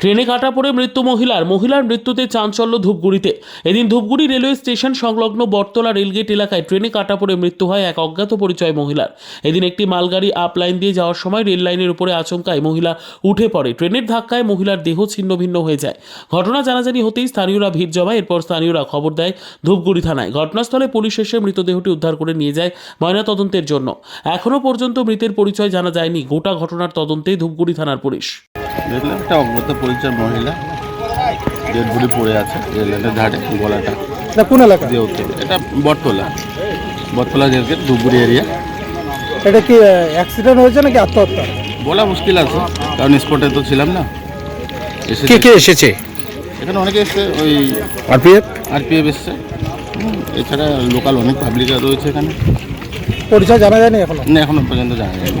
ট্রেনে কাটা পড়ে মৃত্যু মহিলার। মহিলার মৃত্যুতে চাঞ্চল্য ধূপগুড়িতে। এদিন ধূপগুড়ি রেলওয়ে স্টেশন সংলগ্ন বটতলা রেলগেট এলাকায় ট্রেনে কাটা পড়ে মৃত্যু হয় এক অজ্ঞাত পরিচয় মহিলার। এদিন একটি মালগাড়ি আপ লাইন দিয়ে যাওয়ার সময় রেল লাইনের উপরে আচমকায় মহিলা উঠে পড়ে। ট্রেনের ধাক্কায় মহিলার দেহ ছিন্ন ভিন্ন হয়ে যায়। ঘটনা জানাজানি হতেই স্থানীয়রা ভিড় জমায়। এরপর স্থানীয়রা খবর দেয় ধূপগুড়ি থানায়। ঘটনাস্থলে পুলিশ এসে মৃতদেহটি উদ্ধার করে নিয়ে যায় ময়নাতদন্তের জন্য। এখনও পর্যন্ত মৃতের পরিচয় জানা যায়নি। গোটা ঘটনার তদন্তে ধূপগুড়ি থানার পুলিশ। দেখলাম একটা অজ্ঞাত পরিচয় মহিলা যে ঘুরে পড়ে আছে রেলের ধারে গলাটা। না কোন এলাকা? দিয়ে উঠতে এটা Battala. Battala rail gate Dhupguri area এটা কি অ্যাক্সিডেন্ট হয়েছে নাকি আত্মহত্যা? বলা মুশকিল আছে কারণ স্পটে তো ছিলাম না। এসে কে কে এসেছে? এখানে অনেকে এসছে ওই আরপিএফ আরপিএফ এসছে। এছাড়া লোকাল অনেক পাবলিক রয়েছে এখানে। পরিচয় জানা যায়নি এখনও? না এখনও পর্যন্ত জানা যায়নি।